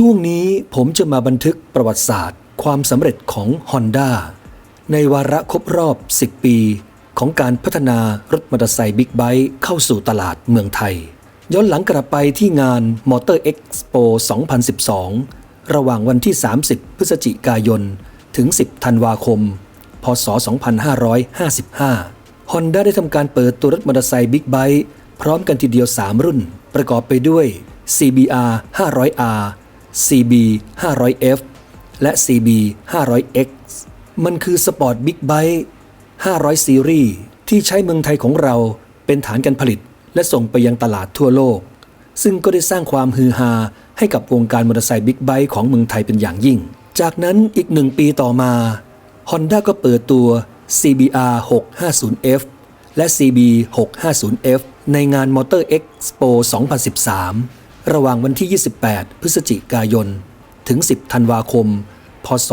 ช่วงนี้ผมจะมาบันทึกประวัติศาสตร์ ความสำเร็จของ Honda ในวาระครบรอบ 10 ปี ของการพัฒนารถมอเตอร์ไซค์บิ๊กไบค์เข้าสู่ตลาดเมืองไทย ย้อนหลังกลับไปที่งาน Motor Expo 2012 ระหว่างวันที่ 30 พฤศจิกายน ถึง 10 ธันวาคม พศ 2555 Honda ได้ทำการเปิดตัวรถมอเตอร์ไซค์บิ๊กไบค์พร้อมกันทีเดียว 3 รุ่น ประกอบไปด้วย CBR 500R CB 500F และ CB 500X มันคือสปอร์ตบิ๊กไบค์500 ซีรีส์ที่ใช้เมืองไทยของเราเป็นฐานการผลิต และส่งไปยังตลาดทั่วโลก ซึ่งก็ได้สร้างความฮือฮาให้กับวงการมอเตอร์ไซค์บิ๊กไบค์ของเมืองไทยเป็นอย่างยิ่ง จากนั้นอีกหนึ่งปีต่อมา Honda ก็เปิดตัว CBR 650F และ CB 650F ในงาน Motor Expo 2013 ระหว่างวันที่ 28 พฤศจิกายน ถึง 10 ธันวาคม พศ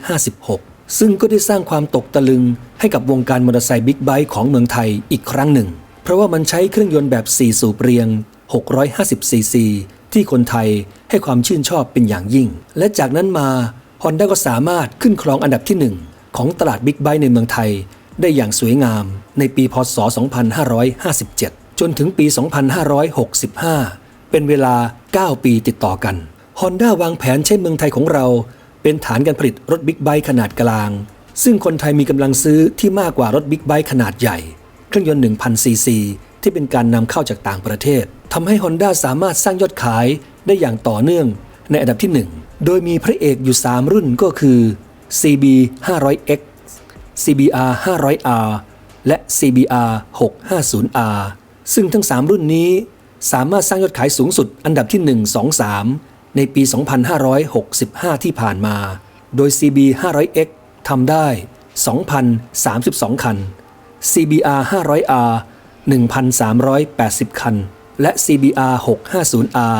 2556 ซึ่งก็ได้สร้างความตกตะลึงให้กับวงการมอเตอร์ไซค์บิ๊กไบค์ของเมืองไทยอีกครั้งหนึ่ง เพราะว่ามันใช้เครื่องยนต์แบบ 4 สูบเรียง 650 ซีซีที่คนไทยให้ความชื่นชอบเป็นอย่างยิ่ง และจากนั้นมา Honda ก็สามารถขึ้นครองอันดับที่ 1 ของตลาดบิ๊กไบค์ในเมืองไทย ได้อย่างสวยงามในปี พศ 2557 จนถึงปี 2565 เป็นเวลา 9 ปีติดต่อกัน Honda วางแผนใช้เมืองไทยของเรา เป็นฐานการผลิตรถบิ๊กไบค์ขนาดกลาง ซึ่งคนไทยมีกำลังซื้อที่มากกว่ารถบิ๊กไบค์ขนาดใหญ่ เครื่องยนต์ 1,000 ซีซี ที่เป็นการนำเข้าจากต่างประเทศทำให้ Honda สามารถสร้างยอดขายได้อย่างต่อเนื่องในอันดับที่ 1 โดยมีพระเอกอยู่ 3 รุ่นก็คือ CB 500X CBR 500R และ CBR 650R ซึ่งทั้ง 3 รุ่นนี้ สามารถสร้างยอดขายสูงสุดอันดับที่ 1 2 3 ในปี 2565 ที่ผ่านมา โดย CB 500X ทำได้ 2,032 คัน CBR 500R 1,380 คัน และ CBR 650R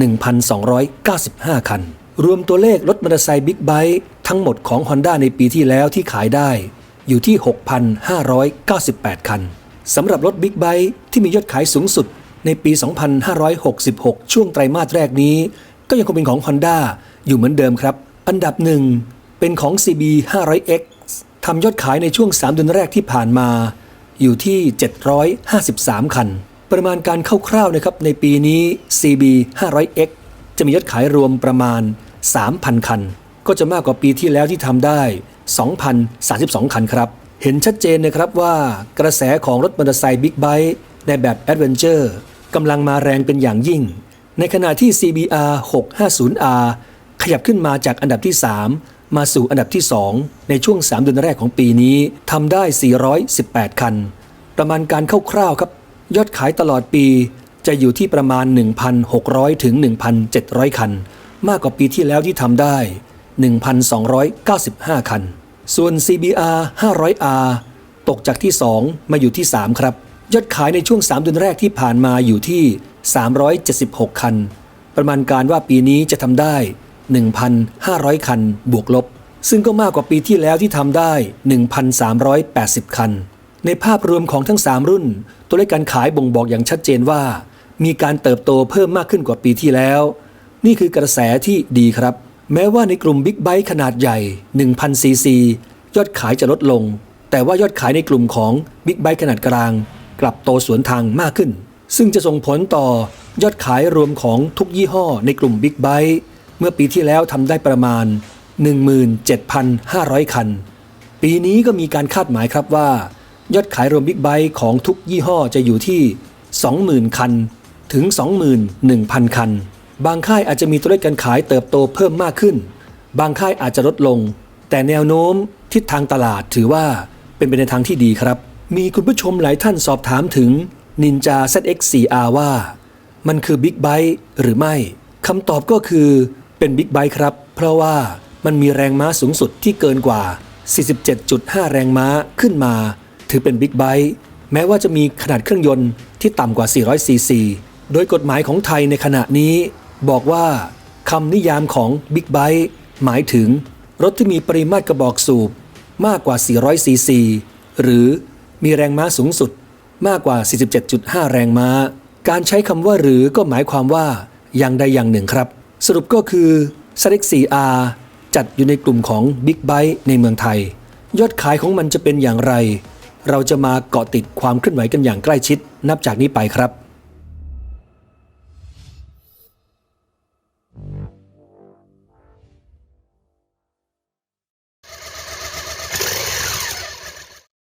1,295 คัน รวมตัวเลขรถมอเตอร์ไซค์บิ๊กไบค์ทั้งหมดของ Honda ในปีที่แล้วที่ขายได้ อยู่ที่ 6,598 คันสำหรับรถบิ๊กไบค์ที่มียอดขายสูงสุด ในปี 2566 ช่วงไตรมาสแรกนี้ ก็ยังคงเป็นของ Honda อยู่เหมือนเดิมครับ อันดับหนึ่งเป็นของ CB 500X ทำยอดขายในช่วง 3 เดือนแรกที่ผ่านมา อยู่ที่ 753 คัน ประมาณการคร่าวๆนะครับในปีนี้ CB 500X จะมียอดขายรวมประมาณ 3,000 คัน ก็จะมากกว่าปีที่แล้วที่ทำได้ 2,032 คันครับ เห็นชัดเจนนะครับว่ากระแสของรถมอเตอร์ไซค์บิ๊กไบค์ ในแบบแอดเวนเจอร์กำลังมาแรงเป็นอย่างยิ่ง ในขณะที่ CBR 650R ขยับขึ้นมาจากอันดับที่ 3 มาสู่อันดับที่ 2 ในช่วง 3 เดือนแรกของปีนี้ทำได้ 418 คัน ประมาณการคร่าวๆครับ ยอดขายตลอดปีจะอยู่ที่ประมาณ 1,600 ถึง 1,700 คัน มากกว่าปีที่แล้วที่ทำได้ 1,295 คัน ส่วน CBR 500R ตกจากที่ 2 มาอยู่ที่ 3 ครับ ยอดขายในช่วง 3 เดือนแรกที่ผ่านมาอยู่ที่ 376 คัน ประมาณการว่าปีนี้จะทำได้ 1,500 คันบวกลบ ซึ่งก็มากกว่าปีที่แล้วที่ทำได้ 1,380 คัน ในภาพรวมของทั้ง 3 รุ่น ตัวเลขการขายบ่งบอกอย่างชัดเจนว่า มีการเติบโตเพิ่มมากขึ้นกว่าปีที่แล้ว นี่คือกระแสที่ดีครับ แม้ว่าในกลุ่มบิ๊กไบค์ขนาดใหญ่1,000ซีซียอดขายจะลดลง แต่ว่ายอดขายในกลุ่มของบิ๊กไบค์ขนาดกลาง กลับโตสวนทางมากขึ้น ซึ่งจะส่งผลต่อยอดขายรวมของทุกยี่ห้อในกลุ่มบิ๊กไบค์เมื่อปีที่แล้วทำได้ประมาณ 17,500 คัน ปีนี้ก็มีการคาดหมายครับว่า ยอดขายรวมบิ๊กไบค์ของทุกยี่ห้อจะอยู่ที่ 20,000 คัน ถึง 21,000 คัน บางค่ายอาจจะมีตัวเลขการขายเติบโตเพิ่มมากขึ้น บางค่ายอาจจะลดลง แต่แนวโน้มทิศทางตลาดถือว่าเป็นไปในทางที่ดีครับ มีคุณผู้ชมหลายท่านสอบถามถึง Ninja ZX4R ว่า มันคือบิ๊กไบค์หรือไม่คำตอบก็คือเป็นบิ๊กไบค์ครับ เพราะว่ามันมีแรงม้าสูงสุดที่เกินกว่า 47.5 แรงม้าขึ้นมา ถือเป็นบิ๊กไบค์แม้ว่าจะมีขนาดเครื่องยนต์ที่ต่ำกว่า 400 ซีซี โดยกฎหมายของไทยในขณะนี้ บอกว่าคำนิยามของบิ๊กไบค์หมายถึง รถที่มีปริมาตรกระบอกสูบมากกว่า 400 ซีซี หรือ มีแรงม้าสูงสุดมากกว่า 47.5 แรงม้า การใช้คำว่าหรือก็หมายความว่าอย่างใดอย่างหนึ่งครับ สรุปก็คือ s l e x 4R จัดอยู่ในกลุ่มของ Big b i t e ในเมืองไทย ยอดขายของมันจะเป็นอย่างไร เราจะมาเกาะติดความเคลื่อนไหวกันอย่างใกล้ชิด นับจากนี้ไปครับ